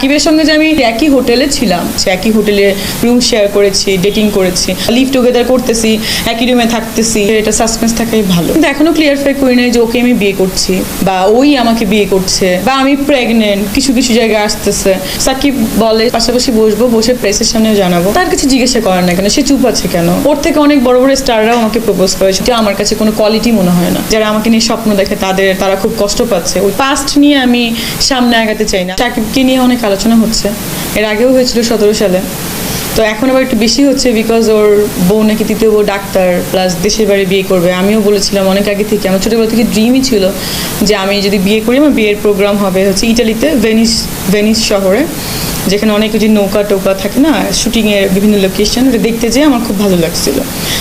সাকিবের সঙ্গে যে আমি একই হোটেলে ছিলাম একই হোটেলে রুম শেয়ার করেছি ডেটিং করেছি লিভ টুগেদার করতেছি, একই রুমে থাকতেছি, এটা সাসপেন্স থাকাই ভালো। কিন্তু এখনও ক্লিয়ারফাই করি নাই যে ওকে আমি বিয়ে করছি, বা ওই আমাকে বিয়ে করছে, বা আমি প্রেগনেন্ট কিছু কিছু জায়গায় আসতেছে। সাকিব বলে, পাশাপাশি বসবো, বসে প্রেসের সামনেও জানাব। তার কিছু জিজ্ঞাসা করার না কেন, সে চুপ আছে কেন? ওর থেকে অনেক বড় বড় স্টাররাও আমাকে প্রপোজ করেছে যে আমার কাছে কোনো কোয়ালিটি মনে হয় না। যারা আমাকে নিয়ে স্বপ্ন দেখে, তাদের, তারা খুব কষ্ট পাচ্ছে। ওই পাস্ট নিয়ে আমি সামনে আগাতে চাই না। সাকিবকে নিয়ে অনেক আলোচনা হচ্ছে। এর আগেও হয়েছিল সতেরো সালে। তো এখন আবার একটু বেশি হচ্ছে বিকজ ওর বউ নাকি তৃতীয় বউ ডাক্তার প্লাস দেশের বাড়ি বিয়ে করবে। আমিও বলেছিলাম অনেক আগে থেকে, আমার ছোটোবেলা থেকে ড্রিমই ছিল যে আমি যদি বিয়ে করি, আমার বিয়ের প্রোগ্রাম হবে হচ্ছে ইটালিতে ভেনিস ভেনিস শহরে, যেখানে অনেক যে নৌকা টোকা থাকে না শুটিংয়ের বিভিন্ন লোকেশন ওটা দেখতে যেয়ে আমার খুব ভালো লাগছিল।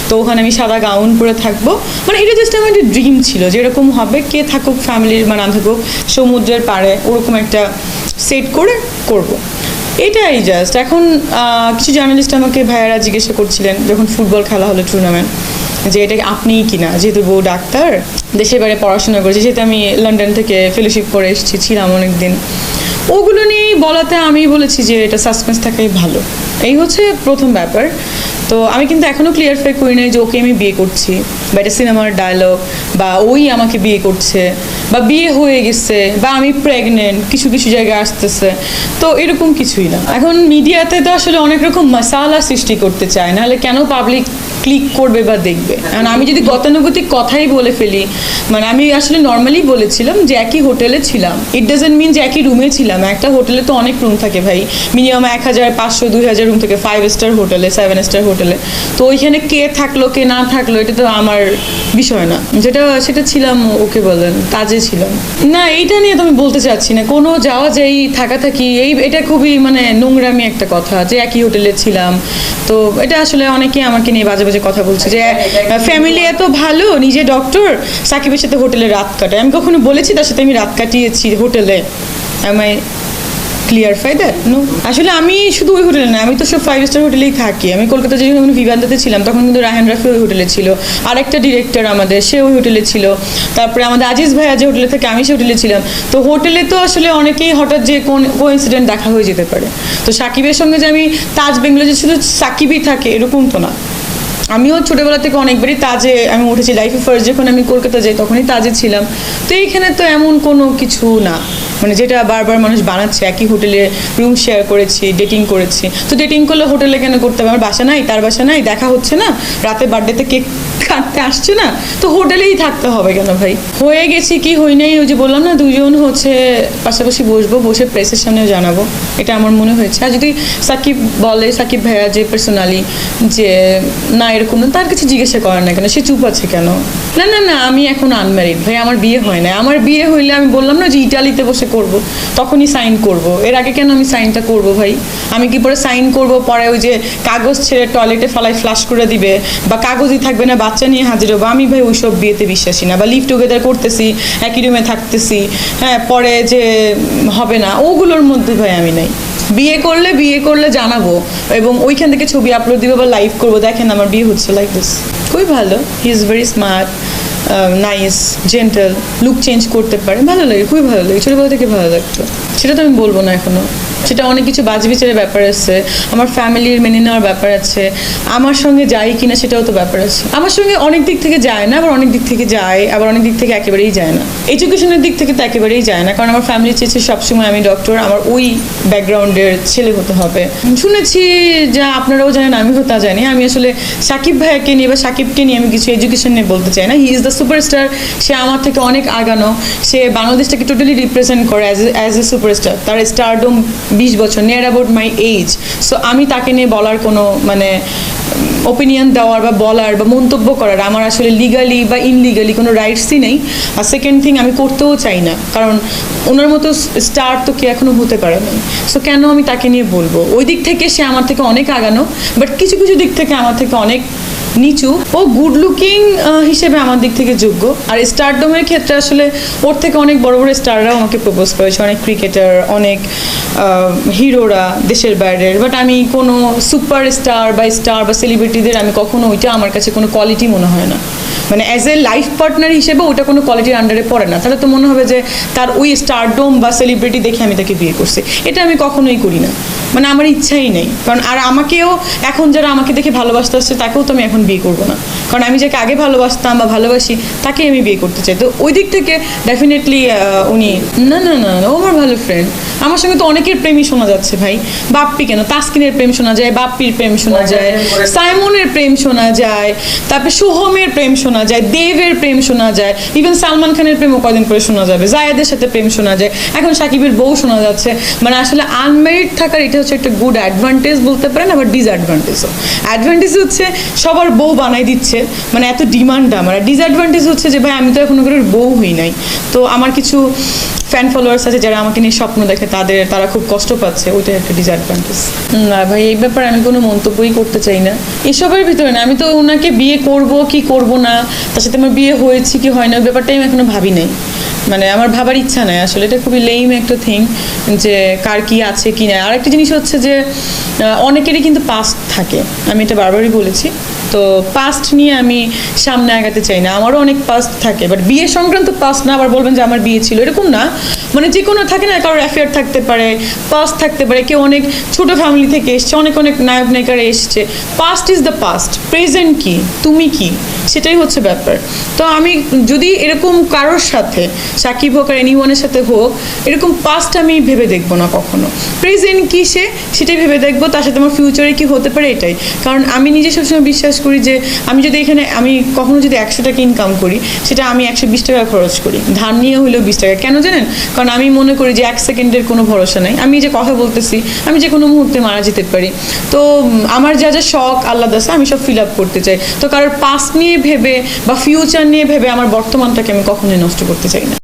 তো ওখানে আমি সাদা গাউন পরে থাকব। মানে এটা জাস্ট আমার একটা ড্রিম ছিল যে এরকম হবে, কে থাকুক ফ্যামিলির মানে থাকুক সমুদ্রের পাড়ে, ওরকম একটা সেট করে করব। এটাই জাস্ট এখন কিছু জার্নালিস্ট আমাকে ভাইয়ারা জিজ্ঞাসা করছিলেন যখন ফুটবল খেলা হলো টুর্নামেন্ট যে এটা আপনি কিনা? যেহেতু বউ ডাক্তার, দেশের বাইরে পড়াশোনা করেছি, যেহেতু আমি লন্ডন থেকে ফেলোশিপ করে এসেছি, ছিলাম অনেক দিন ওগুলো নিয়েই বলাতে আমি বলেছি যে এটা সাসপেন্স থাকাই ভালো। এই হচ্ছে প্রথম ব্যাপার। তো আমি কিন্তু এখনও ক্লিয়ারফাই করি নাই যে ওকে আমি বিয়ে করছি। বা এটা সিনেমার ডায়লগ বা ওই আমাকে বিয়ে করছে বা বিয়ে হয়ে গেছে বা আমি প্রেগনেন্ট কিছু কিছু জায়গায় আসতেছে। তো এরকম কিছুই না। এখন মিডিয়াতে তো আসলে অনেক রকম মশালা সৃষ্টি করতে চায়। নাহলে কেন পাবলিক ক্লিক করবে বা দেখবে? কারণ আমি যদি গতানুগতিক কথাই বলে ফেলি মানে আমি আসলে নর্মালি বলেছিলাম যে একই হোটেলে ছিলাম। ইট ডাজেন্ট মিন যে একই রুমে ছিলাম। একটা হোটেলে তো অনেক রুম থাকে ভাই। মিনিমাম এক হাজার, পাঁচশো, দুই হাজার রুম থাকে ফাইভ স্টার হোটেলে সেভেন স্টার হোটেলে। তো ওইখানে কে থাকল, কে না থাকল, এটা তো আমার বিষয় না। যেটা, সেটা ছিলাম, ওকে বলেন, কাজে ছিলাম। না, এইটা নিয়ে তো আমি বলতে চাচ্ছি না। কোনো যাওয়া যাই, থাকা থাকি, এই, এটা খুবই মানে নোংরামি একটা কথা যে একই হোটেলে ছিলাম। তো এটা আসলে অনেকে আমাকে নিয়ে বাজে বাজে কথা বলছে যে ফ্যামিলি এত ভালো, নিজে ডক্টর সাকিবের সাথে হোটেলে রাত কাটায়। আমি কখনো বলেছি তার সাথে আমি রাত কাটিয়েছি হোটেলে। আমায় ক্লিয়ারফাই দ্যাট নো আসলে আমি শুধু ওই হোটেলে না, আমি তো সব ফাইভ স্টার হোটেলেই থাকি। আমি কলকাতা যখন আমি ভিভান্তাতে ছিলাম, তখন কিন্তু রায়হান রাফি ওই হোটেলে ছিল। আরেকটা ডিরেক্টর আমাদের, সে ওই হোটেলে ছিল। তারপরে আমাদের আজিজ ভাইয়া যে হোটেলে থাকে, আমি সে হোটেলে ছিলাম। তো হোটেলে তো আসলে অনেকেই হঠাৎ যে কোন কোইন্সিডেন্ট দেখা হয়ে যেতে পারে। তো সাকিবের সঙ্গে যে আমি তাজ বেঙ্গলে যে শুধু সাকিবই থাকে, এরকম তো না। আমিও ছোটোবেলা থেকে অনেকবারই তাজে, আমি উঠেছি লাইফে ফার্স্ট যখন আমি কলকাতা যাই, তখনই তাজে ছিলাম। তো এইখানে তো এমন কোনো কিছু না। মানে যেটা বারবার মানুষ বানাচ্ছে, একই হোটেলে রুম শেয়ার করেছি ডেটিং করেছি। তো ডেটিং করলে হোটেলে কেন করতে হবে? আমার বাসা নাই, তার বাসা নাই, দেখা হচ্ছে না, রাতে বার্থডেতে কেক কাটতে আসছে না, তো হোটেলেই থাকতে হবে কেন ভাই? হয়ে গেছি কি হই নাই, ওই যে বললাম না, দুজন হচ্ছে পাশাপাশি বসবো, বসে প্রেসের সামনেও জানাব। এটা আমার মনে হয়েছে। আর যদি সাকিব বলে, সাকিব ভাইয়া যে পার্সোনালি যে, না, এরকম তার কিছু জিজ্ঞাসা করার না কেন? সে চুপ আছে কেন? না না না, আমি এখন আনম্যারিড ভাই, আমার বিয়ে হয় না আমার বিয়ে হইলে আমি বললাম না যে, ইটালিতে বসে করব, তখনই সাইন করব। এর আগে কেন আমি সাইনটা করব ভাই? আমি কি পরে সাইন করব পরে ওই যে কাগজ ছেড়ে টয়লেটে ফেলাই ফ্লাশ করে দিবে? বা কাগজই থাকবে না, বাচ্চা নিয়ে হাজির হব। আমি ভাই ওইসব বিয়েতে বিশ্বাসী না। বা লিভ টুগেদার করতেছি, একই রুমে থাকতেছি। হ্যাঁ পরে যে হবে না, ওগুলোর মধ্যে ভাই আমি নাই। বিয়ে করলে বিয়ে করলে জানাব এবং ওইখান থেকে ছবি আপলোড দিব বা লাইভ করব। দেখেন আমার বিয়ে হচ্ছে লাইক দিস খুবই ভালো। He is very smart nice gentle look change করতে পারে। ভালো লাগে, খুবই ভালো লাগে, ছোটোবেলা থেকে ভালো লাগতো। সেটা তো আমি বলব না এখনও। সেটা অনেক কিছু বাজ বিচারের ব্যাপার আছে। আমার ফ্যামিলির মেনে নেওয়ার ব্যাপার আছে। আমার সঙ্গে যাই কিনা সেটাও তো ব্যাপার আছে। আমার সঙ্গে অনেক দিক থেকে যায় না, আবার অনেক দিক থেকে যায়, আবার অনেক দিক থেকে একেবারেই যায় না। এডুকেশনের দিক থেকে তো একেবারেই যায় না, কারণ আমার ফ্যামিলি চেয়েছে সবসময় আমি ডক্টর আমার ওই ব্যাকগ্রাউন্ডের ছেলে হতে হবে। শুনেছি যা আপনারাও জানেন, আমিও তা জানি। আমি আসলে সাকিব ভাইয়াকে নিয়ে বা সাকিবকে নিয়ে আমি কিছু এডুকেশন নিয়ে বলতে চাই না। হি ইজ দ্য সুপারস্টার সে আমার থেকে অনেক আগানো, সে বাংলাদেশটাকে টোটালি রিপ্রেজেন্ট করে অ্যাজ এ সুপারস্টার তার স্টারডম বিশ বছর near about my age so আমি তাকে নিয়ে বলার কোনো মানে ওপিনিয়ন দেওয়ার বা বলার বা মন্তব্য করার, আমার আসলে লিগালি বা ইনলিগালি কোনো রাইটসই নেই। আর সেকেন্ড থিং আমি করতেও চাই না। কারণ, ওনার মতো স্টার তো কে এখনও হতে পারে না সো কেন আমি তাকে নিয়ে বলব? ওই দিক থেকে সে আমার থেকে অনেক আগানো বাট কিছু কিছু দিক থেকে আমার থেকে অনেক নিচু ও গুড লুকিং হিসেবে আমার দিক থেকে যোগ্য। আর স্টারডমের ক্ষেত্রে আসলে ওর থেকে অনেক বড় বড় স্টাররাও আমাকে প্রপোজ করেছে। অনেক ক্রিকেটার অনেক হিরোরা দেশের বাইরের। বাট আমি কোনো সুপার স্টার বা স্টার বা সেলিব্রিটিদের আমি কখনো ওইটা আমার কাছে কোনো কোয়ালিটি মনে হয় না। মানে অ্যাজ এ লাইফ পার্টনার হিসেবে ওটা কোনো কোয়ালিটির আন্ডারে পড়ে না। তাহলে তো মনে হবে যে তার ওই স্টারডোম বা সেলিব্রিটি দেখে আমি তাকে বিয়ে করছি। এটা আমি কখনোই করি না। মানে আমার ইচ্ছাই নেই। কারণ আর আমাকেও এখন যারা আমাকে দেখে ভালোবাসতে আসছে, তাকেও তো আমি এখন বিয়ে করব না। কারণ আমি যাকে আগে ভালোবাসতাম বা ভালোবাসি তাকে আমি বিয়ে করতে চাই। তো ওই দিক থেকে ডেফিনেটলি উনি না না না ও আমার ভালো ফ্রেন্ড আমার সঙ্গে তো অনেকের প্রেমই শোনা যাচ্ছে ভাই। বাপ্পি কেন? তাসকিনের প্রেম শোনা যায় বাপ্পির প্রেম শোনা যায় সাইমনের প্রেম শোনা যায় তারপরে সোহমের প্রেম শোনা যায় দেবের প্রেম শোনা যায় ইভেন সালমান খানের প্রেমও কদিন পরে শোনা যাবে। জায়েদের সাথে প্রেম শোনা যায়। এখন সাকিবের বউ শোনা যাচ্ছে। মানে আসলে আনমেরিড থাকার এটা হচ্ছে একটা গুড অ্যাডভান্টেজ বলতে পারেন আবার ডিসঅ্যাডভান্টেজও অ্যাডভান্টেজ হচ্ছে সবার বউ বানাই দিচ্ছে। মানে এত ডিমান্ড আমার। ডিসঅ্যাডভান্টেজ হচ্ছে যে, ভাই, আমি তো এখনও করে বউ হই নাই। তো আমার কিছু ফ্যান ফলোয়ার্স আছে যারা আমাকে নিয়ে স্বপ্ন দেখে, তাদের, তারা খুব কষ্ট পাচ্ছে। ওইটাই একটা ডিসঅ্যাডভান্টেজ না ভাই, এই ব্যাপারে আমি কোনো মন্তব্যই করতে চাই না। এসবের ভিতরে না, আমি তো ওনাকে বিয়ে করব, কি করব না, তার সাথে আমার বিয়ে হয়েছে, কি হয় না, ওই ব্যাপারটাই আমি এখনও ভাবি নাই। মানে আমার ভাবার ইচ্ছা নাই, আসলে এটা খুবই লেইম একটা থিং যে কার কি আছে, কি না আর একটা জিনিস হচ্ছে যে অনেকেরই কিন্তু পাস্ট থাকে। আমি এটা বারবারই বলেছি। তো পাস্ট নিয়ে আমি সামনে আগাতে চাই না। আমারও অনেক পাস্ট থাকে বাট বিয়ে সংক্রান্ত পাস্ট না, আবার বলবেন যে আমার বিয়ে ছিল, এরকম না। মানে যে কোনো থাকে না, কারোর অ্যাফেয়ার থাকতে পারে পাস্ট থাকতে পারে, কেউ অনেক ছোট ফ্যামিলি থেকে এসছে, অনেক অনেক নায়ক নায়িকারা এসছে। Past is the past present কি, তুমি কি, সেটাই হচ্ছে ব্যাপার। তো আমি যদি এরকম কারোর সাথে, সাকিব হোক আর এনিওয়ানের সাথে হোক, এরকম পাস্ট আমি ভেবে দেখব না কখনো। প্রেজেন্ট কি সে, সেটাই ভেবে দেখব, তার সাথে আমার ফিউচারে কি হতে পারে এটাই। কারণ আমি নিজে সবসময় বিশ্বাস করি যে, আমি যদি এখানে, আমি কখনো যদি একশো টাকা ইনকাম করি, সেটা আমি একশো বিশ টাকা খরচ করি। ধার নিয়ে হলেও বিশ টাকা। কেন জানেন? কারণ আমি মনে করি যে এক সেকেন্ডের কোনো ভরসা নেই। আমি যে কথা বলতেছি, আমি যে কোনো মুহূর্তে মারা যেতে পারি। তো, আমার যা যা শখ, আল্লাহ দাসে, আমি সব ফিল আপ করতে চাই। তো কারোর পাস্ট নিয়ে ভেবে বা ফিউচার নিয়ে ভেবে আমার বর্তমানটাকে আমি কখনোই নষ্ট করতে চাই না।